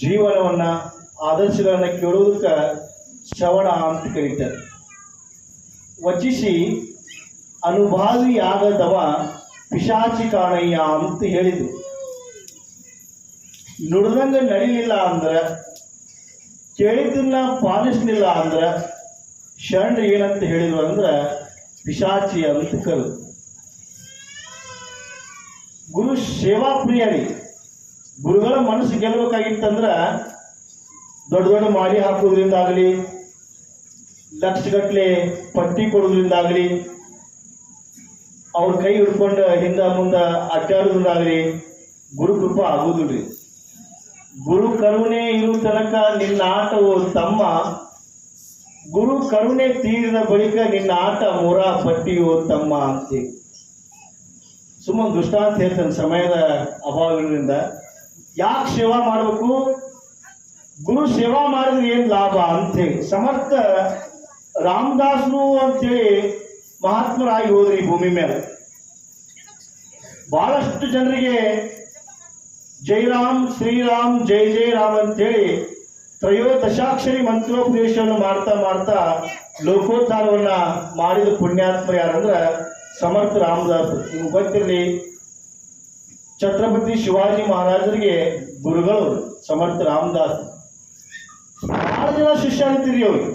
ಜೀವನವನ್ನ ಆದರ್ಶಗಳನ್ನ ಕೇಳುವುದಕ್ಕೆ ಶ್ರವಣ ಅಂತ ಕರೀತಾರೆ. ವಚಿಸಿ ಅನುಭಾವಿಯಾಗದವ ಪಿಶಾಚಿ ಕಾಣಯ್ಯ ಅಂತ ಹೇಳಿದ್ರು. ನುಡ್ದಂಗ ನಡೀಲಿಲ್ಲ ಅಂದ್ರೆ, ಕೇಳಿದ್ದನ್ನ ಪಾಲಿಸಲಿಲ್ಲ ಅಂದ್ರೆ, ಶರಣ್ ಏನಂತ ಹೇಳಿದ್ರು ಅಂದ್ರೆ ಪಿಶಾಚಿ ಅಂತ ಕರು ಗುರು ಸೇವಾ ಪ್ರಿಯರಿ ಗುರುಗಳ ಮನಸ್ಸು ಗೆಲ್ಲಬೇಕಾಗಿತ್ತಂದ್ರ ದೊಡ್ಡ ದೊಡ್ಡ ಮಾಡಿ ಹಾಕೋದ್ರಿಂದ ಆಗಲಿ ಲಕ್ಷಗಟ್ಲೆ ಪಟ್ಟಿ ಕೊಡೋದ್ರಿಂದ ಆಗಲಿ ಅವ್ರ ಕೈ ಹಿಡ್ಕೊಂಡು ಹಿಂದ ಮುಂದ ಅಡ್ಡಾಡೋದ್ರಿಂದಾಗಲಿ ಗುರು ಕೃಪ ಆಗೋದಿಲ್ಲ ಗುರು ಕರುಣೆ ಇರುವ ತನಕ ನಿನ್ನ ಆಟವು ತಮ್ಮ. ಗುರು ಕರುಣೆ ತೀರಿದ ಬಳಿಕ ನಿನ್ನ ಆಟ ಮೂರ, ಪಟ್ಟಿಯು ತಮ್ಮ ಅಂತ. ಸುಮ್ಮನೆ ದೃಷ್ಟಾಂತ ಹೇಳ್ತಾನೆ ಸಮಯದ ಅಭಾವದಿಂದ ಯಾಕೆ ಸೇವಾ ಮಾಡಬೇಕು? ಗುರು ಸೇವಾ ಮಾಡಿದ್ರೆ ಏನ್ ಲಾಭ ಅಂತೇಳಿ ಸಮರ್ಥ ರಾಮದಾಸನು ಅಂತೇಳಿ ಮಹಾತ್ಮರಾಗಿ ಹೋದ್ರಿ ಭೂಮಿ ಮೇಲೆ. ಬಹಳಷ್ಟು ಜನರಿಗೆ ಜೈರಾಮ್, ಶ್ರೀರಾಮ್, ಜೈ ಜೈ ರಾಮ್ ಅಂತೇಳಿ ತ್ರಯೋದಶಾಕ್ಷರಿ ಮಂತ್ರೋಪದೇಶವನ್ನು ಮಾಡ್ತಾ ಮಾಡ್ತಾ ಲೋಕೋದ್ಧಾರವನ್ನ ಮಾಡಿದ ಪುಣ್ಯಾತ್ಮ ಯಾರಂದ್ರ ಸಮರ್ಥ ರಾಮದಾಸ್ ನಿಮ್ಗೆ ಗೊತ್ತಿರಲಿ ಛತ್ರಪತಿ ಶಿವಾಜಿ ಮಹಾರಾಜರಿಗೆ ಗುರುಗಳು ಸಮರ್ಥ ರಾಮದಾಸ್. ಬಹಳ ಜನ ಶಿಷ್ಯರಿದ್ದೀರಿ ಅವ್ರಿಗೆ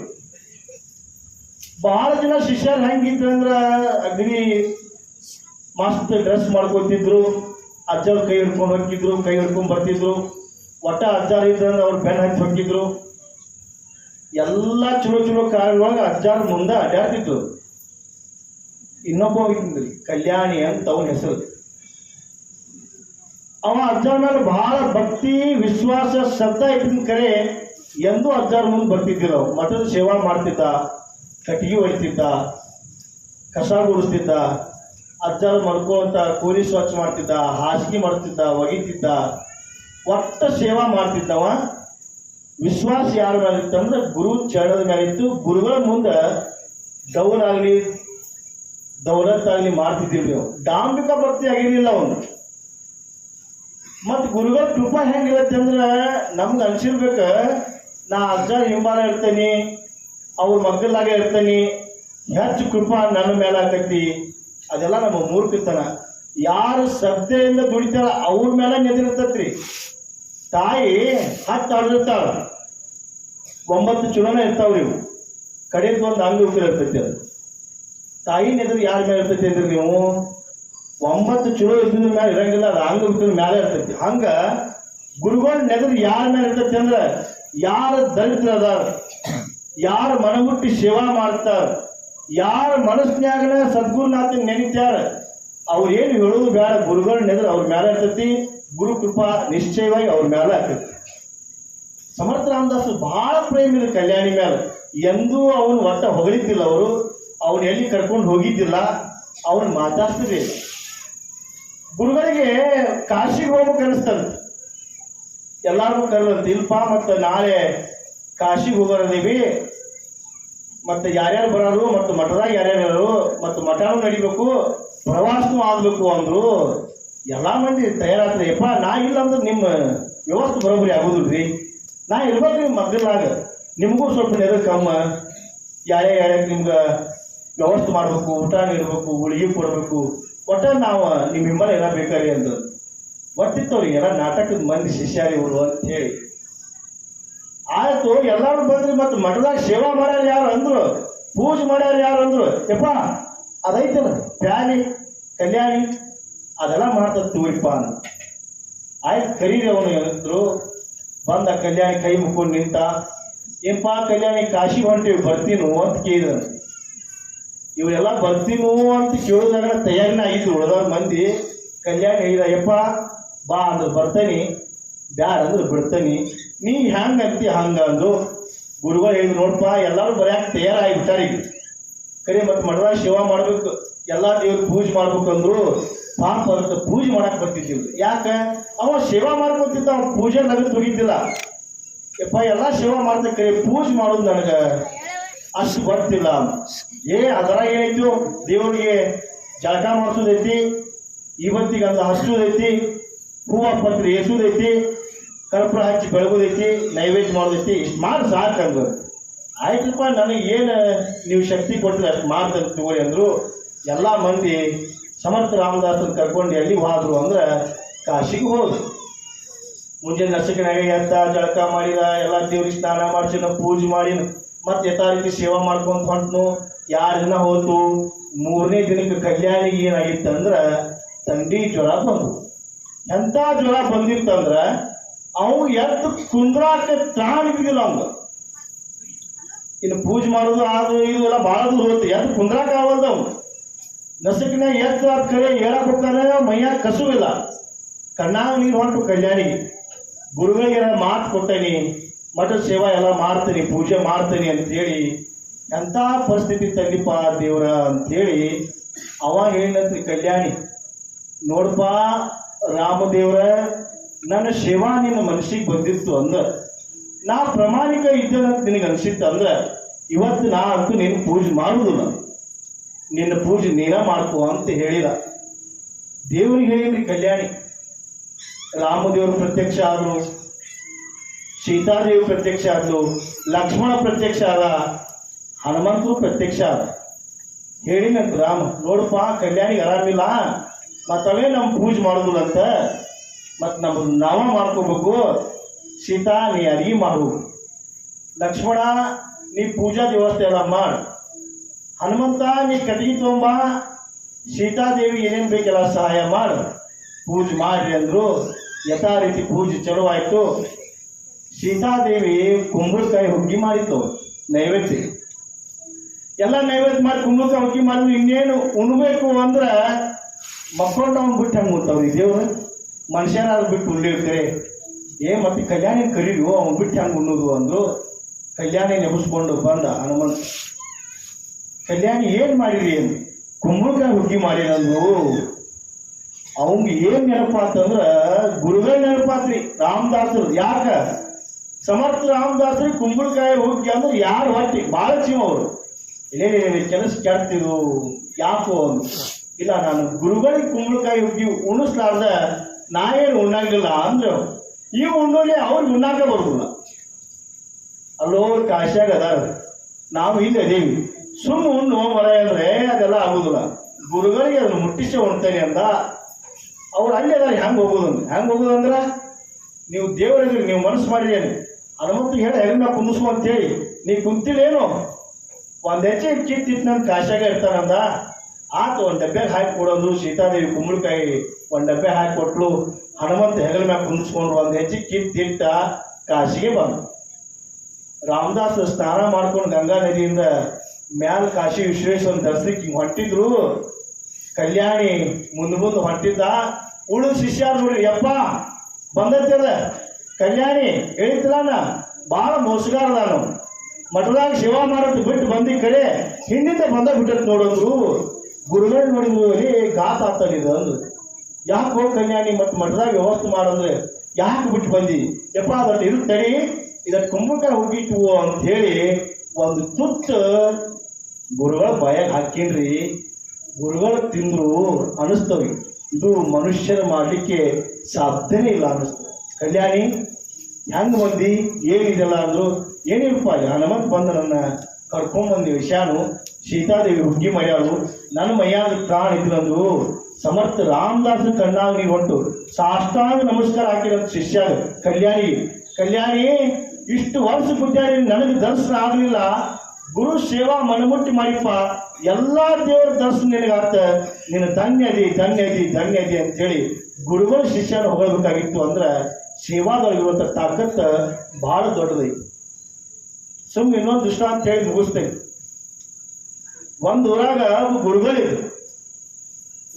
ಬಹಳ ಜನ ಶಿಷ್ಯರು ಅಂದ್ರ ಅಗ್ನಿ ಮಸ್ತ್ ಡ್ರೆಸ್ ಮಾಡ್ಕೊತಿದ್ರು ಅಜ್ಜರ್ ಕೈ ಹಿಡ್ಕೊಂಡು ಹೋಗಿದ್ರು ಕೈ ಹಿಡ್ಕೊಂಡು ಬರ್ತಿದ್ರು. ಒಟ್ಟ ಅಜ್ಜಾರ್ ಇದ್ರಂದ್ರೆ ಅವ್ರು ಬೆನ್ ಹಚ್ಚಿ ಹೋಗಿದ್ರು ಎಲ್ಲ ಚಲೋ ಚಲೋ ಕಾರ್ಯಗಳೊಳಗೆ ಅಜ್ಜಾರ್ ಮುಂದೆ ಅಡ್ಡಾಡ್ತಿದ್ರು ಇನ್ನೊಬ್ಬ ಕಲ್ಯಾಣಿ ಅಂತ ಅವನ ಹೆಸರು. ಅವ ಅಜ್ಜಾರ್ ಮೇಲೆ ಬಹಳ ಭಕ್ತಿ, ವಿಶ್ವಾಸ, ಶ್ರದ್ಧಾ ಇಟ್ಟಿನ ಕರೆ ಎಂದೂ ಅಜ್ಜರ ಮುಂದೆ ಬರ್ತಿದ್ದಿಲ್ಲ ಮಠದ ಸೇವಾ ಮಾಡ್ತಿದ್ದ, ಕಟ್ಟಿಗೆ ಒಯ್ತಿದ್ದ, ಕಸ ಗುಡಿಸ್ತಿದ್ದ, ಅಜ್ಜರ ಮಲ್ಕೋಂತ, ಕೂಲಿ ಸ್ವಚ್ಛ ಮಾಡ್ತಿದ್ದ, ಹಾಸಿಗೆ ಮಾಡ್ತಿದ್ದ ಒಗಿತಿದ್ದ, ಒಟ್ಟ ಸೇವಾ ಮಾಡ್ತಿದ್ದವ. ವಿಶ್ವಾಸ ಯಾರ ಮೇಲೆ ಇತ್ತಂದ್ರೆ ಗುರು ಚರಣದ ಮೇಲೆ ಇತ್ತು. ಗುರುಗಳ ಮುಂದೆ ದೌರಾಗ್ಲಿ ದೌಲತ್ ಆಗ್ಲಿ ಮಾಡ್ತಿದ್ದೀವಿ ನೀವು ಡಾಂಬಿಕ ಭಕ್ತಿ ಆಗಿರಲಿಲ್ಲ ಅವನು. ಮತ್ ಗುರುಗಳ ಕೃಪಾ ಹೆಂಗಿರುತ್ತೆ ಅಂದ್ರೆ ನಮ್ಗೆ ಅನ್ಸಿರ್ಬೇಕ ನಾ ಅಜ್ಜ ಹಿಂಬಾಲ ಇರ್ತೇನೆ, ಅವ್ರ ಮಗ್ಗಲಾಗೆ ಇರ್ತೇನಿ, ಹೆಚ್ಚು ಕೃಪಾ ನನ್ನ ಮೇಲೆ ಆಗ್ತೈತಿ ಅದೆಲ್ಲ ನಮ್ಮ ಮೂರ್ಖತನ. ಯಾರು ಶ್ರದ್ಧೆಯಿಂದ ದುಡಿತಾರ ಅವ್ರ ಮೇಲೆ ನೆದಿರ್ತತ್ರಿ ತಾಯಿ ಹತ್ತು ಆಡಿರ್ತಾಳ ಒಂಬತ್ತು ಚುನಾವಣೆ ಇರ್ತಾವ್ರಿ ಇವು. ಕಡೆದು ಒಂದು ಅಂಗ ಇರ್ತೈತಿ ಅದು. ತಾಯಿ ನೆದ್ರು ಯಾರ ಮೇಲೆ ಇರ್ತೈತಿ ಅಂದ್ರೆ ನೀವು? ಒಂಬತ್ತು ಚಲೋ ಇದ್ದ ಮೇಲೆ ಇರಂಗಿಲ್ಲ, ಅದು ಹಂಗ ಮೇಲೆ ಇರ್ತೈತಿ. ಹಂಗ ಗುರುಗಳ ನೆಗರು ಯಾರ ಮೇಲೆ ಇರ್ತೈತಿ ಅಂದ್ರ ಯಾರ ದಲಿತರ ಅದಾರ, ಯಾರ ಮನಗುಟ್ಟಿ ಸೇವಾ ಮಾಡ್ತಾರ, ಯಾರ ಮನಸ್ನ್ಯಾಗನ ಸದ್ಗುರುನಾಥನ್ ನೆನಿತಾರ ಅವ್ರು ಏನು ಹೇಳೋದು ಬೇಡ, ಗುರುಗಳ ನೆಗರು ಅವ್ರ ಮೇಲೆ ಇರ್ತೈತಿ. ಗುರು ಕೃಪಾ ನಿಶ್ಚಯವಾಗಿ ಅವ್ರ ಮೇಲೆ ಆಗ್ತೈತಿ. ಸಮರ್ಥ ರಾಮದಾಸ್ ಬಹಳ ಪ್ರೇಮ ಇದೆ ಕಲ್ಯಾಣಿ ಮೇಲೆ ಎಂದೂ ಅವನು ಒಟ್ಟ ಹೊಗಳಿದ್ದಿಲ್ಲ ಅವರು. ಅವನು ಎಲ್ಲಿ ಕರ್ಕೊಂಡು ಹೋಗಿದ್ದಿಲ್ಲ. ಅವನು ಮಾತಾಡ್ತಿರ್ಲಿಲ್ಲ ಗುರುಗಳಿಗೆ ಕಾಶಿಗೆ ಹೋಗಿ ಕರೆಸ್ತದ ಎಲ್ಲಾರ್ಗೂ ಕರೆದಂತ ಇಲ್ಪ ಮತ್ತೆ ನಾಳೆ ಕಾಶಿಗೆ ಹೋಗೋರದೀವಿ ಮತ್ತೆ ಯಾರ್ಯಾರು ಬರೋರು ಮತ್ತು ಮಠದಾಗ ಯಾರ್ಯಾರು ಮತ್ತು ಮಠನೂ ನಡಿಬೇಕು, ಪ್ರವಾಸನೂ ಆಗಬೇಕು ಅಂದ್ರು ಎಲ್ಲ ಮಂದಿ ತಯಾರಾಗ್ತದೆ ಯಪ್ಪ, ನಾ ಇಲ್ಲ ಅಂದ್ರೆ ನಿಮ್ಮ ವ್ಯವಸ್ಥೆ ಬರೋಬ್ಬರಿ ಆಗೋದಿಲ್ರಿ? ನಾ ಇರ್ಬೇಕು ನಿಮ್ಮ ಮಗ್ಗಲಾಗ ನಿಮಗೂ ಸ್ವಲ್ಪ ನೆರವು ಕಮ್ಮ. ಯಾರೇ ಯಾರ್ಯಾರ ನಿಮ್ಗೆ ವ್ಯವಸ್ಥೆ ಮಾಡಬೇಕು, ಊಟ ಇರಬೇಕು ಉಳಿಗೆ ಕೊಡ್ಬೇಕು ಒಟ್ಟ ನಾವು ನಿಮ್ಮ ಹಿಂಬಲ ಎಲ್ಲ ಬೇಕಾರಿ ಅಂದ್ರು. ಒಟ್ಟಿತ್ತವ್ರಿಗೆ ಎಲ್ಲ ನಾಟಕದ ಮಂದಿ ಶಿಷ್ಯಾರಿ ಇವರು ಅಂತ ಹೇಳಿ. ಆಯ್ತು, ಎಲ್ಲಾರು ಬಂದ್ರಿ ಮತ್ತು ಮಠದಾಗ ಸೇವಾ ಮಾಡ್ಯಾರ ಯಾರು ಅಂದ್ರು, ಪೂಜೆ ಮಾಡ್ಯಾರ ಯಾರು ಅಂದ್ರು, ಯಪ್ಪ, ಅದೈತಲ್ಲ ಪ್ಯಾನಿ ಕಲ್ಯಾಣಿ, ಅದೆಲ್ಲ ಮಾಡ್ತದ ತೂರಿಪ್ಪ ಅಂತ ಆಯ್ತು, ಕರೀರಿ ಅವನು ಹೇಳಿದ್ರು ಬಂದ ಕಲ್ಯಾಣಿ ಕೈ ಮುಕ್ಕೊಂಡು ನಿಂತ, ಏನ್ಪಾ ಕಲ್ಯಾಣಿ ಕಾಶಿ ಹೊಂಟಿವಿ, ಬರ್ತೀನು ಅಂತ ಕೇಳಿದ್ರು ಇವರೆಲ್ಲ ಬರ್ತೀನು ಅಂತ ಕೇಳೋದಾಗ ತಯಾರಿನ ಆಗಿದ್ರು ಉಳಿದವ್ರ ಮಂದಿ, ಕಲ್ಯಾಣ ಹೇಳಿದ ಯಪ್ಪ ಬಾ ಅಂದ್ರೆ ಬರ್ತೇನೆ ಬ್ಯಾಡ ಅಂದ್ರೆ ಬಿಡ್ತೇನೆ ನೀ ಹ್ಯಾಂಗ ಅಂತಿ ಹಂಗ ಅಂದು ಗುರುಗಳು ಹೇಳಿದ್ರು ನೋಡಪ್ಪ ಎಲ್ಲರೂ ಬರ್ಯಾಕ ತಯಾರಾಗಿ ಬಿಟ್ಟಾರ ಈಗ. ಕರೆ ಮತ್ತೆ ಮಡ್ರ ಶಿವ ಮಾಡ್ಬೇಕು, ಎಲ್ಲಾ ದೇವ್ರ ಪೂಜೆ ಮಾಡ್ಬೇಕು ಅಂದ್ರು, ಪಾಪ ಅಂತ ಪೂಜೆ ಮಾಡಕ್ ಬರ್ತಿದ್ದಿಲ್ಲ. ಯಾಕ? ಅವ ಸೇವಾ ಮಾಡ್ಕೊತಿದ್ದ, ಅವ್ನ ಪೂಜೆ ನನಗೆ ತುಗಿದ್ದಿಲ್ಲ ಯಪ್ಪ, ಎಲ್ಲಾ ಸೇವಾ ಮಾಡ್ತಕ್ಕ ಪೂಜೆ ಮಾಡೋದು ನನಗ ಅಷ್ಟು ಗೊತ್ತಿಲ್ಲ. ಏ ಅದರ ಏನೈತು ದೇವರಿಗೆ ಜಳಕ ಮಾಡಿಸೋದೈತಿ ಇವತ್ತಿಗೆ ಅದು ಹಚ್ಚೋದೈತಿ ಹೂವ ಪತ್ರಿ ಎಸೋದೈತಿ ಕರ್ಪುರ ಹಚ್ಚಿ ಬೆಳಗೋದೈತಿ ನೈವೇದ್ಯ ಮಾಡೋದೈತಿ ಇಷ್ಟು ಮಾಡಿ ಸಾಕಂದ್ರು ಆಯ್ತಪ್ಪ, ನನಗೆ ಏನು ನೀವು ಶಕ್ತಿ ಕೊಟ್ಟಿಲ್ಲ ಅಷ್ಟು ಮಾಡ್ತಂತ ತಗೋರಿ ಅಂದರು, ಎಲ್ಲ ಮಂದಿ ಸಮರ್ಥ ರಾಮದಾಸರು ಕರ್ಕೊಂಡು ಎಲ್ಲಿ ಹೋದ್ರು ಅಂದ್ರೆ ಕಾಶಿಗೆ ಹೋದ್ರು. ಮುಂಜಾನೆ ನಸಕಿನಾಗ ಎತ್ತ, ಜಳಕ ಮಾಡಿದ, ಎಲ್ಲ ದೇವ್ರಿಗೆ ಸ್ನಾನ ಮಾಡಿಸಿನ ಪೂಜೆ ಮಾಡಿನ ಮತ್ತೆ ಯಥಾ ರೀತಿ ಸೇವಾ ಮಾಡ್ಕೊಂತ ಹೊಂಟ್ನು. ಎರಡು ದಿನ ಹೋತು ಮೂರನೇ ದಿನಕ್ಕೆ ಕಲ್ಯಾಣಿಗೆ ಏನಾಗಿತ್ತಂದ್ರೆ ತಂಡಿ ಜ್ವರ ಬಂದು. ಎಂಥ ಜ್ವರ ಬಂದಿತ್ತಂದ್ರೆ ಅವು ಎದ್ದು ಕುಂದ್ರಾಕ ತ್ರಾಣ ಅವಂಗ. ಇನ್ನು ಪೂಜೆ ಮಾಡೋದು ಅದು ಇದು ಎಲ್ಲ ಭಾಳ ದೂರ ಹೋಗುತ್ತೆ ಎದ್ದು ಕುಂದ್ರಾಕ ಆಗಲ್ದು ಅವ್ನು ನಸುಕಿನ ಅದ್ ಕರೆ ಹೇಳಕ್ ಹೋಗ್ತಾನೆ ಕಸುವಿಲ್ಲ. ಕಣ್ಣಾಗ ನೀರು ಹೊಂಟು ಕಲ್ಯಾಣಿಗೆ. ಗುರುಗಳಿಗೆ ಮಾತು ಕೊಟ್ಟೇನಿ ಮಠದ ಸೇವಾ ಎಲ್ಲ ಮಾಡ್ತೀನಿ, ಪೂಜೆ ಮಾಡ್ತೀನಿ ಅಂತೇಳಿ ಎಂಥ ಪರಿಸ್ಥಿತಿ ತಂದಿಪ್ಪ ದೇವ್ರ ಅಂತೇಳಿ ಅವಾಗ ಹೇಳಿನಂತ್ರಿ ಕಲ್ಯಾಣಿ, ನೋಡಪ್ಪ ರಾಮದೇವ್ರ, ನನ್ನ ಸೇವಾ ನಿನ್ನ ಮನಸ್ಸಿಗೆ ಬಂದಿತ್ತು ಅಂದ. ನಾ ಪ್ರಾಮಾಣಿಕ ಇದ್ದೇನಂತ ನಿನಗೆ ಅನಿಸಿತ್ತು ಅಂದ್ರೆ ಇವತ್ತು ನಾ ಅಂತೂ ನಿನ್ನ ಪೂಜೆ ಮಾಡುವುದಿಲ್ಲ ನಿನ್ನ ಪೂಜೆ ನೀನ ಮಾಡ್ಕೋ ಅಂತ ಹೇಳಿದ. ದೇವ್ರಿಗೆ ಹೇಳಿದ್ರಿ ಕಲ್ಯಾಣಿ, ರಾಮದೇವರು ಪ್ರತ್ಯಕ್ಷ ಆದರು ಸೀತಾದೇವಿ ಪ್ರತ್ಯಕ್ಷ ಆದ್ಲು ಲಕ್ಷ್ಮಣ ಪ್ರತ್ಯಕ್ಷ ಆದ ಹನುಮಂತರು ಪ್ರತ್ಯಕ್ಷ ಆದ. ಹೇಳಿನಂತ ರಾಮ ನೋಡಪ್ಪ ಕಲ್ಯಾಣಿಗೆ ಆರಾಮಿಲ್ಲ ಮತ್ತವೇ ನಮ್ಮ ಪೂಜೆ ಮಾಡೋದಿಲ್ಲ ಅಂತ ಮತ್ತು ನಮ್ಮ ನಾವ ಮಾಡ್ಕೋಬೇಕು. ಸೀತಾ, ನೀ ಅಡಿಗೆ ಮಾಡು. ಲಕ್ಷ್ಮಣ, ನೀ ಪೂಜಾ ವ್ಯವಸ್ಥೆ ಎಲ್ಲ ಮಾಡು. ಹನುಮಂತ, ನೀ ಕಟ್ಟಿಗೆ ತೊಗೊಂಬ. ಸೀತಾದೇವಿ ಏನೇನು ಬೇಕೆಲ್ಲ ಸಹಾಯ ಮಾಡು. ಪೂಜೆ ಮಾಡ್ರಿ ಅಂದರು, ಯಥಾ ರೀತಿ ಪೂಜೆ ಚಲೋ ಆಯ್ತು ಸೀತಾದೇವಿ ಕುಂಬಳಕಾಯಿ ಹುಗ್ಗಿ ಮಾಡಿತ್ತು, ನೈವೇದ್ಯ. ಎಲ್ಲ ನೈವೇದ್ಯ ಮಾಡಿ ಕುಂಬಳಕಾಯಿ ಹುಗ್ಗಿ ಮಾಡಿದ್ರು ಇನ್ನೇನು ಉಣ್ಬೇಕು ಅಂದ್ರೆ ಮಕ್ಕಳನ್ನ ಅವ್ನು ಬಿಟ್ಟು ಹಂಗೆ ಈ ದೇವ್ರು? ಮನುಷ್ಯನಾದ್ರು ಬಿಟ್ಟು ಉಂಡಿರ್ತಾರೆ ಏ, ಮತ್ತೆ ಕಲ್ಯಾಣಿ ಕರೀರು ಅವ್ನು ಬಿಟ್ಟು ಹಂಗೆ ಉಣ್ಣೋದು ಅಂದ್ರು ಕಲ್ಯಾಣಿ ನೆಬಸ್ಕೊಂಡು ಬಂದ ಹನುಮಂತ. ಕಲ್ಯಾಣಿ ಏನು ಮಾಡಿರಿ ಏನು ಕುಂಬಳಕಾಯಿ ಹುಗ್ಗಿ ಮಾಡಿರಂದ್ರು ಅವಂಗೆ ಏನು ನೆನಪಾತಂದ್ರ ಗುರುಗಳ ನೆನಪಾತ್ರಿ, ರಾಮದಾಸರು. ಯಾಕ ಸಮರ್ಥ ರಾಮದಾಸರು ಕುಂಬಳಕಾಯಿ ಹೋಗಿ ಅಂದ್ರೆ ಯಾರು ಹೊಟ್ಟಿ? ಭಾಳ ಚೀಮ ಅವರು. ಇಲ್ಲೇ ಕೆಲಸ ಕೇಳ್ತಿದ್ರು ಯಾಕೋ. ಇಲ್ಲ, ನಾನು ಗುರುಗಳಿಗೆ ಕುಂಬಳಕಾಯಿ ಹುಗ್ಗಿ ಉಣಿಸ್ಲಾರ್ದ ನಾ ಏನು ಉಣ್ಣಂಗಿಲ್ಲ ಅಂದ್ರೆ. ಈ ಉಣ್ಣೋಲಿ ಅವ್ರಿಗೆ ಉಣ್ಣಾಕ ಬರುದಿಲ್ಲ. ಅಲ್ಲೋ, ಕಾಶ್ಯಾಗ ಅದಾರ. ನಾವು ಇಲ್ಲಿ ಅದೀವಿ. ಸುಮ್ಮ ಉಣ್ಣು ಮರ ಅಂದ್ರೆ ಅದೆಲ್ಲ ಆಗುದಿಲ್ಲ. ಗುರುಗಳಿಗೆ ಅದನ್ನು ಮುಟ್ಟಿಸಿ ಉಣ್ತೇನೆ ಅಂದ. ಅವ್ರು ಅಲ್ಲಿ ಅದಾರ, ಹೆಂಗ್ ಹೋಗೋದು ಹೆಂಗ್ ಹೋಗೋದು ಅಂದ್ರ ನೀವು ದೇವರಿಗೆ ನೀವು ಮನಸ್ಸು ಮಾಡಿದೇನೆ ಹನುಮಂತ ಹೇಳಿ ಕುಂದಿಸ್ಕೊ ಅಂತ ಹೇಳಿ ನೀ ಕುಂತಿಳೇನು ಒಂದ್ ಹೆಜ್ಜೆ ಕಿತ್ತಿತ್ತು ನನ್ನ ಕಾಶಾಗ ಇರ್ತಾನಂದ. ಆತ ಒಂದ್ ಡಬ್ಬ್ಯಾಗ ಹಾಕಿ ಕೊಡೋದು ಸೀತಾದೇವಿ ಕುಂಬಳಕಾಯಿ ಒಂದ್ ಡಬ್ಬೆ ಹಾಕಿ ಕೊಟ್ಲು. ಹನುಮಂತ ಹೆಗಲ ಮ್ಯಾಗ ಕುಂದಿಸ್ಕೊಂಡ್ರು, ಒಂದ್ ಹೆಜ್ಜೆ ಕಿತ್ತಿಟ್ಟ ಕಾಶಿಗೆ ಬಂದ. ರಾಮದಾಸ್ ಸ್ನಾನ ಮಾಡ್ಕೊಂಡು ಗಂಗಾ ನದಿಯಿಂದ ಮ್ಯಾಲ ಕಾಶಿ ವಿಶ್ವೇಶ್ವರ ದರ್ಶನಕ್ಕೆ ಹೊಂಟಿದ್ರು. ಕಲ್ಯಾಣಿ ಮುಂದೆ ಮುಂದೆ ಹೊಂಟಿದ್ದ. ಉಳು ಶಿಷ್ಯ ನೋಡ್ರಿ, ಯಪ್ಪ ಬಂದೈತದ ಕಲ್ಯಾಣಿ ಹೇಳಿದ್ಲಾನ ಭಾಳ ಮೋಸಗಾರ ನಾನು ಮಠದಾಗ ಸೇವಾ ಮಾಡೋದು ಬಿಟ್ಟು ಬಂದಿ ಕಡೆ ಹಿಂದಿಂದ ಬಂದ ಬಿಟ್ಟತ್ ನೋಡೋದು ಗುರುಗಳು ನೋಡಿದ್ರು ಏ, ಗಾತ ಆಗ್ತದೆ ಅಂದ್ರು. ಯಾಕೆ ಹೋಗಿ ಕಲ್ಯಾಣಿ ಮತ್ತು ಮಠದಾಗ ವ್ಯವಸ್ಥೆ ಮಾಡಂದ್ರೆ ಯಾಕೆ ಬಿಟ್ಟು ಬಂದಿ? ಯಪ್ಪ ಬಟ್ ಇರು ತಡಿ ಇದಕ್ಕೆ ಕುಂಭಕರ ಹೋಗಿತ್ತು ಅಂತ ಹೇಳಿ ಒಂದು ತುತ್ತ ಗುರುಗಳ ಬಾಯಾಗ ಹಾಕಿನ್ರಿ ಗುರುಗಳು ತಿಂದ್ರು, ಅನಿಸ್ತವೆ. ಇದು ಮನುಷ್ಯರು ಮಾಡಲಿಕ್ಕೆ ಸಾಧ್ಯನೇ ಇಲ್ಲ ಅನಿಸ್ತದೆ ಕಲ್ಯಾಣಿ, ಹೆಂಗ್ ಮಂದಿ ಏನಿದೆಲ್ಲ ಅಂದ್ರು ಏನಿಲ್ಲಪ್ಪ ಹನುಮಂತ್ ಬಂದ ನನ್ನ ಕರ್ಕೊಂಡ್ ಬಂದಿ ವಿಷಾನು ಸೀತಾದೇವಿ ಹುಗ್ಗಿ ಮಾಡ್ಯಾಳು ನನ್ನ ಮೈಯಾಗ ಪ್ರಾಣ ಇದ್ರಂದು ಸಮರ್ಥ ರಾಮದಾಸ ಕಣ್ಣಾಗಿ ಹೊಟ್ಟು, ಸಾಷ್ಟಾಂಗ ನಮಸ್ಕಾರ ಹಾಕಿರೋ ಶಿಷ್ಯ ಕಲ್ಯಾಣಿ ಕಲ್ಯಾಣಿ, ಇಷ್ಟು ವರ್ಷ ಗುದ್ದಾಡಿ ನನಗೆ ದರ್ಶನ ಆಗಲಿಲ್ಲ, ಗುರು ಸೇವಾ ಮನಮುಟ್ಟಿ ಮಾಡಿಪ್ಪ, ಎಲ್ಲಾ ದೇವರ ದರ್ಶನ ನಿನಗಾಗ್ತ ನೀನು ಧನ್ಯದಿ ಧನ್ಯದಿ ಧನ್ಯದಿ ಅಂತೇಳಿ ಗುರುಗಳ ಶಿಷ್ಯನ ಹೋಗಬೇಕಾಗಿತ್ತು ಅಂದ್ರೆ ಸೇವಾದೊಳಗಿರುವಂಥ ತಾಕತ್ತು ಭಾಳ ದೊಡ್ಡದೈತಿ ಸುಮ್ಮನೆ ಇನ್ನೊಂದು ದೃಷ್ಟಾಂತ ಹೇಳಿ ಮುಗಿಸ್ತೇನೆ. ಒಂದು ಊರಾಗ ಒಬ್ಬ ಗುರುಗಳಿದ್ರು.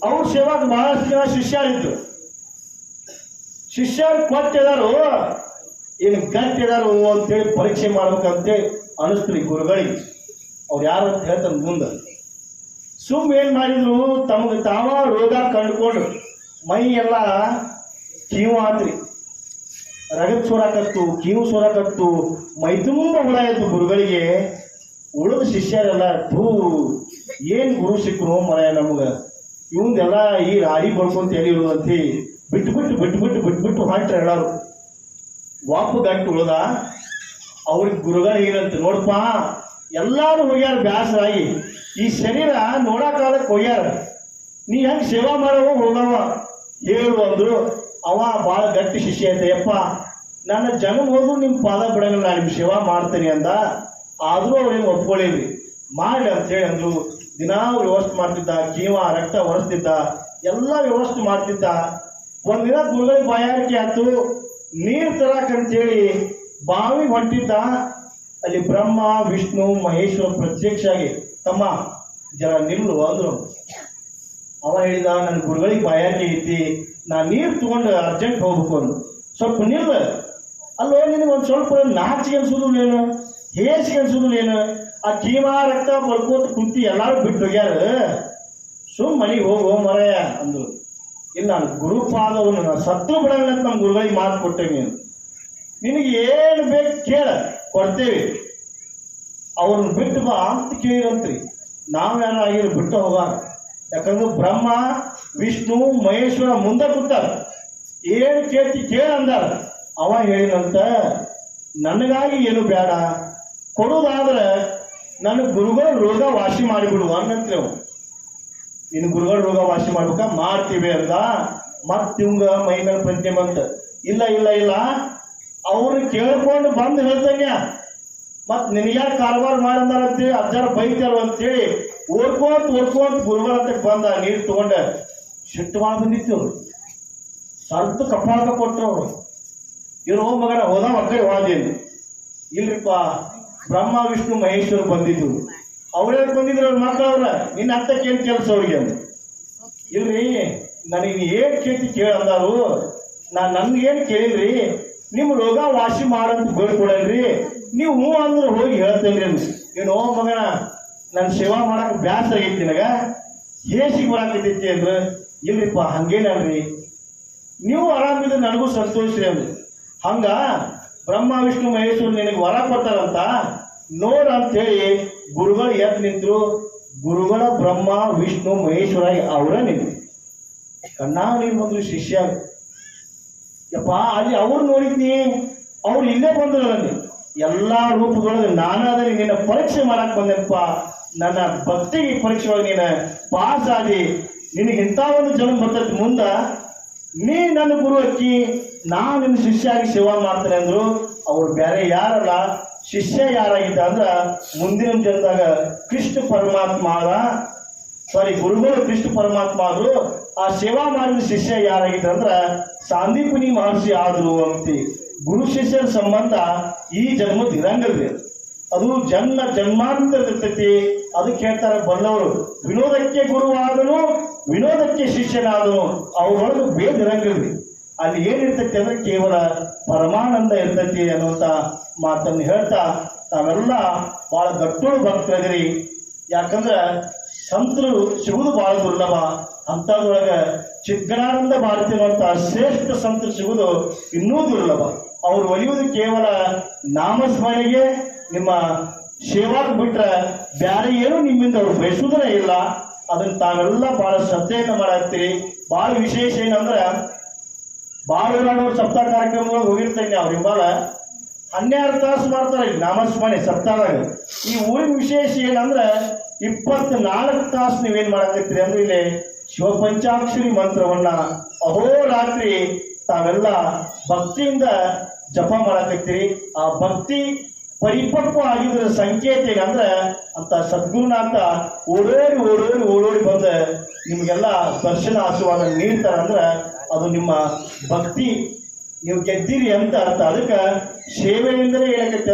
ಅವ್ರ ಸೇವಾದ ಬಹಳಷ್ಟು ಜನ ಶಿಷ್ಯರಿದ್ರು. ಶಿಷ್ಯರು ಕೊಟ್ಟಿದಾರು ಏನು ಗಟ್ಟಿದಾರು ಅಂತೇಳಿ ಪರೀಕ್ಷೆ ಮಾಡ್ಬೇಕಂತೇಳಿ ಅನಿಸ್ತೀರಿ ಗುರುಗಳಿಗೆ ಅವ್ರು ಯಾರು ಅಂತ ಹೇಳ್ತಾರೆ ಮುಂದೆ. ಸುಮ್ ಏನ್ ಮಾಡಿದ್ರು, ತಮಗೆ ತಾವ ರೋಗ ಕಂಡುಕೊಂಡು ಮೈ ಎಲ್ಲ ಕೀವು ರಗತ್ ಸೋರಾಕತ್ತು ಕೀವು ಸೋರಾಕತ್ತು ಮೈ ತುಂಬ ಹುಳ ಗುರುಗಳಿಗೆ. ಉಳಿದ ಶಿಷ್ಯರೆಲ್ಲ ಧೂ ಏನು ಗುರು ಸಿಕ್ಕರು ಮರ ನಮಗೆ. ಇವಂದೆಲ್ಲ ಈ ರಾಡಿ ಬಳ್ಕೊಂತ ಎಲ್ಲಿರು ಅಂತ? ಬಿಟ್ಟು ಬಿಟ್ಟು ಬಿಟ್ಟು ಬಿಟ್ಟು ಬಿಟ್ಟು ಬಿಟ್ಟು ಹೊಂಟ್ರೆ ಹೇಳೋರು ವಾಪು ಗಂಟು ಉಳ್ದ? ಅವ್ರಿಗೆ ಗುರುಗಳು ಏನಂತ ನೋಡಪ್ಪ ಎಲ್ಲರೂ ಹೋಗ್ಯಾರ ಬ್ಯಾಸರಾಗಿ. ಈ ಶರೀರ ನೋಡಕ್ಕಾಗಕ್ಕೆ ಹೋಗ್ಯಾರ. ನೀ ಹೆಂಗೆ ಸೇವಾ ಮಾಡವ ಹೋಗವ? ಹೇಳು ಅಂದ್ರು. ಅವ ಭಾಳ ಗಟ್ಟಿ ಶಿಷ್ಯ ಐತೆ, ಯಪ್ಪ, ನನ್ನ ಜನ್ಮ ಹೋದ್ರು ನಿಮ್ಮ ಪಾದ ಬಿಡಂಗಿಲ್ಲ ನಾನು ನಿಮ್ ಸೇವಾ ಮಾಡ್ತೀನಿ ಅಂದ. ಆದ್ರೂ ಅವ್ರೇನು ಒಪ್ಕೊಳ್ಳಿಲ್ರಿ ಮಾಡಿ ಅಂತ ಹೇಳಿ ಅಂದ್ರು ದಿನಾ ವ್ಯವಸ್ಥೆ ಮಾಡ್ತಿದ್ದ, ಜೀವ, ರಕ್ತ ಒರೆಸ್ತಿದ್ದ, ಎಲ್ಲ ವ್ಯವಸ್ಥೆ ಮಾಡ್ತಿದ್ದ. ಒಂದಿನ ಗುರುಗಳಿಗೆ ಬಾಯಾರಿಕೆ ಆಯ್ತು. ನೀರ್ ತರಾಕಂತೇಳಿ ಬಾವಿ ಹೊಂಟಿದ್ದ. ಅಲ್ಲಿ ಬ್ರಹ್ಮ, ವಿಷ್ಣು, ಮಹೇಶ್ವರ ಪ್ರತ್ಯಕ್ಷ ಆಗಿ ತಮ್ಮ ಜರ ನಿಲ್ಲು ಅಂದ್ರು. ಅವ ಹೇಳಿದ, ನನ್ನ ಗುರುಗಳಿಗೆ ಬಾಯಾಕೆ ಐತಿ. ನಾ ನೀರು ತಗೊಂಡು ಅರ್ಜೆಂಟ್ ಹೋಗ್ಬೇಕು ಅಂದು. ಸ್ವಲ್ಪ ನಿಲ್ಲ. ಅಲ್ಲೋ, ನಿನಗೆ ಒಂದು ಸ್ವಲ್ಪ ನಾಚಿಗೆ ಅನ್ಸೋದು ಏನು? ಹೇಸಿಗೆ ಅನ್ಸೋದು ಏನು? ಆ ಕೀಮಾ, ರಕ್ತ, ಬರ್ಕೋತ ಕುಂತಿ ಎಲ್ಲಾರು ಬಿಟ್ಟು ಹೋಗ್ಯಾರ. ಸುಮ್ ಮನೆಗೆ ಹೋಗು ಮರಯ ಅಂದ್ರು ಇಲ್ಲ ನಾನು ಗುರುಪಾದವನ್ನು ನಾನು ಸತ್ತು ಬಿಡಂಗಿಲ್ಲ ನಮ್ಮ ಗುರುಗಳಿಗೆ ಮಾತು ಕೊಟ್ಟೆ ನೀನು. ನಿನಗೆ ಏನು ಬೇಕು ಕೇಳ, ಕೊಡ್ತೇವೆ. ಅವ್ರನ್ನ ಬಿಟ್ಟು ಬಾ ಅಂತ ಕೇಳಿರಂತ್ರಿ. ನಾವ್ಯಾರ ಆಗಿರೋ ಬಿಟ್ಟು ಹೋಗಾರ. ಯಾಕಂದ್ರೆ ಬ್ರಹ್ಮ, ವಿಷ್ಣು, ಮಹೇಶ್ವರ ಮುಂದೆ ಕೂತಾರ. ಏನು ಕೇಳ್ತಿ ಕೇಳ ಅಂದಾರ. ಅವ ಹೇಳಿದಂತ, ನನಗಾಗಿ ಏನು ಬೇಡ ಕೊಡೋದಾದ್ರೆ ನನ್ನ ಗುರುಗಳು ರೋಗ ವಾಸಿ ಮಾಡಿಬಿಡು ಅನ್ನಂತ್ರಿ ಅವು. ನಿನ್ನ ಗುರುಗಳು ರೋಗ ವಾಸಿ ಮಾಡ್ಬೇಕ? ಮಾಡ್ತೀವಿ ಅಂತ ಮತ್ತಿವಂಗ ಮೈನ ಪ್ರಜ್ಞೆ ಬಂತ. ಇಲ್ಲ ಇಲ್ಲ ಇಲ್ಲ. ಅವ್ರು ಕೇಳ್ಕೊಂಡು ಬಂದು ಹೇಳ್ತಂಗ್ಯ ಮತ್ ನಿನಗ್ಯಾರ ಕಾರವಾರ ಮಾಡಂದಾರ ಅಂತೇಳಿ ಅಜ್ಜಾರ ಬೈತಾರ ಅಂತೇಳಿ ಓಡ್ಕೋತ ಓದ್ಕೊಂತ ಗುರುಗಳ ಬಂದ ನೀರು ತಗೊಂಡ. ಮಾಡಿ ಬಂದಿತ್ತು ಅವರು. ಸ್ವಲ್ಪ ಕಪಾಳಕ ಕೊಟ್ಟರು ಅವರು. ಇವ್ರು ಮಗನ ಹೋದ ಮಕ್ಕಳು ಹೋದೇನು ಇಲ್ರಿಪ್ಪ, ಬ್ರಹ್ಮ, ವಿಷ್ಣು, ಮಹೇಶ್ವರ ಬಂದಿದ್ದು ಅವ್ರೇ ಬಂದಿದ್ರು ಅವ್ರ ಮಕ್ಕಳವ್ರ ನಿನ್ನ ಅತ್ತಕ್ಕೆ ಏನು ಕೆಲಸ ಅವ್ರಿಗೆ ಅಂತ ಇಲ್ರಿ, ನನಗೆ ಏನು ಕೇಳ್ತಿ ಕೇಳಂದಾರು ನಾನು ನಾ ನನ್ಗೆ ಏನ್ ಕೇಳಿಲ್ರಿ? ನಿಮ್ಮ ರೋಗ ವಾಸಿ ಮಾಡಂತ ಬೇಡ್ಕೊಡಲ್ರಿ. ನೀವು ಹ್ಞೂ ಅಂದ್ರೆ ಹೋಗಿ ಹೇಳ್ತೇನೆ ಏನು ಮಗನ ನನ್ನ ಸೇವಾ ಮಾಡಕ್ ಬ್ಯಾಸ ಆಗೈತಿ ನನಗ? ಹೇಸಿಗೆ ಬರಾಕತೈತಿ ಅಂದ್ರೆ, ಇಲ್ರಿಪ್ಪ ಹಂಗೇನಲ್ರಿ ನೀವು ಆರಾಮಿದ್ರೆ ನನಗೂ ಸಂತೋಷ ರೀ ಅಂದ್ರು ಹಂಗ ಬ್ರಹ್ಮ, ವಿಷ್ಣು, ಮಹೇಶ್ವರ ನಿನಗೆ ವರ ಕೊಡ್ತಾರಂತ ಅಂತ ಹೇಳಿ ಗುರುಗಳು ಎದ್ದು ನಿಂತರು, ಗುರುಗಳ ಬ್ರಹ್ಮ, ವಿಷ್ಣು, ಮಹೇಶ್ವರ ಅವರ ನಿಂತು. ಕಣ್ಣಾ ನೀನು ಬಂದ್ರು ಶಿಷ್ಯ. ಯಪ್ಪ, ಅಲ್ಲಿ ಅವ್ರು ನೋಡಿದ್ನಿ, ಅವ್ರು ಇಲ್ಲೇ ಬಂದ್ರು ನನಗೆ. ಎಲ್ಲಾ ರೂಪಗಳಲ್ಲಿ ನಾನಾದ್ರೆ ನಿನ್ನ ಪರೀಕ್ಷೆ ಮಾಡಕ್ ಬಂದೆಪ್ಪ ನನ್ನ ಭಕ್ತಿಗೆ ಪರೀಕ್ಷೆ ಒಳಗೆ ನೀನ ಪಾಸ್ ಆಗಿ ನಿನಗೆ ಇಂಥ ಒಂದು ಜನ್ಮ ಬರ್ತೈತಿ ಮುಂದ, ನೀ ನನ್ನ ಗುರು ಅಕ್ಕಿ ನಾ ನಿನ್ನ ಶಿಷ್ಯ ಆಗಿ ಸೇವಾ ಮಾಡ್ತೇನೆ ಅಂದ್ರು, ಅವ್ರು ಬೇರೆ ಯಾರಲ್ಲ, ಶಿಷ್ಯ ಯಾರಾಗಿದ್ದ ಅಂದ್ರ ಮುಂದಿನ ಜನ್ಮದಾಗ ಕೃಷ್ಣ ಪರಮಾತ್ಮ ಸಾರಿ ಗುರುಗಳು ಕೃಷ್ಣ ಪರಮಾತ್ಮ ಆದ್ರು, ಆ ಸೇವಾ ಮಾಡಿದ ಶಿಷ್ಯ ಯಾರಾಗಿದ್ದ ಅಂದ್ರ ಸಾಂದೀಪಿನಿ ಮಹರ್ಷಿ ಆದ್ರು ಅಂತ. ಗುರು ಶಿಷ್ಯರ ಸಂಬಂಧ ಈ ಜನ್ಮದ ಇರಂಗಲ್ರಿ ಅದು. ಜನ್ಮ ಜನ್ಮಾಂತರ ಇರ್ತೈತಿ ಅದಕ್ಕೆ ಹೇಳ್ತಾರೆ ಬಂದವರು, ವಿನೋದಕ್ಕೆ ಗುರುವಾದನು, ವಿನೋದಕ್ಕೆ ಶಿಷ್ಯನಾದನು ಅವರೊಳಗೆ ಭೇದ ಇರಂಗಿಲ್ರಿ ಅಲ್ಲಿ ಏನಿರ್ತೈತಿ ಅಂದ್ರೆ ಕೇವಲ ಪರಮಾನಂದ ಇರ್ತೈತಿ ಅನ್ನುವಂತ ಮಾತನ್ನು ಹೇಳ್ತಾ ತಾವೆಲ್ಲ ಬಹಳ ಗಟ್ಟೋಳು ಭಕ್ತರಿದಿರಿ ಯಾಕಂದ್ರೆ ಸಂತರು ಸಿಗುವುದು ಬಹಳ ದುರ್ಲಭ. ಅಂಥದ್ರೊಳಗೆ ಚಿಕ್ಕನಾನಂದ ಭಾರತಿ ಅನ್ನುವಂತ ಶ್ರೇಷ್ಠ ಸಂತರು ಸಿಗುವುದು ಇನ್ನೂ ದುರ್ಲಭ. ಅವ್ರು ಒಲಿಯುವುದು ಕೇವಲ ನಾಮಸ್ಮರಣೆಗೆ ನಿಮ್ಮ ಸೇವಾಕ್ ಬಿಟ್ರೆ ಬ್ಯಾರೆ ಏನು ನಿಮ್ಮಿಂದ ಅವ್ರು ಬಯಸುವುದೇ ಇಲ್ಲ. ಅದನ್ನ ತಾವೆಲ್ಲ ಬಹಳ ಶ್ರದ್ಧೆಯನ್ನು ಮಾಡಾಕ್ತೀರಿ. ಬಹಳ ವಿಶೇಷ ಏನಂದ್ರೆ ಬಾಳೂರಣ್ಣವ್ರ ಸಪ್ತಾಹ ಕಾರ್ಯಕ್ರಮಗಳಿಗೆ ಹೋಗಿರ್ತೇನೆ ಅವ್ರ ಹಿಂಬಾಲ. ಹನ್ನೆರಡು ತಾಸು ಮಾಡ್ತಾರೆ ನಾಮಸ್ಮರಣೆ ಸಪ್ತಾಹದಾಗ ಈ ಊರಿನ ವಿಶೇಷ ಏನಂದ್ರೆ, ಇಪ್ಪತ್ನಾಲ್ಕು ತಾಸು ನೀವೇನ್ ಮಾಡಕತ್ತೀರಿ ಅಂದ್ರೆ ಇಲ್ಲಿ ಶಿವಪಂಚಾಕ್ಷರಿ ಮಂತ್ರವನ್ನ ಅಹೋರಾತ್ರಿ ತಾವೆಲ್ಲ ಭಕ್ತಿಯಿಂದ ಜಪ ಮಾಡಕತ್ತೀರಿ. ಆ ಭಕ್ತಿ ಪರಿಪಕ್ವ ಆಗಿದ್ರ ಸಂಕೇತ ಅಂದ್ರೆ ಅಂತ ಸದ್ಗುರುನಾಥ ಓಡೋಡಿ ಓಡೋಡಿ ಓಡೋಡಿ ಬಂದು ನಿಮ್ಗೆಲ್ಲ ದರ್ಶನ ಆಶೀರ್ವಾದ ನೀಡ್ತಾರಂದ್ರೆ ಅದು ನಿಮ್ಮ ಭಕ್ತಿ. ನೀವು ಗೆದ್ದಿರಿ ಅಂತ ಅರ್ಥ. ಅದಕ್ಕೆ ಸೇವೆಯಿಂದಲೇ ಹೇಳಕತ್ತೆ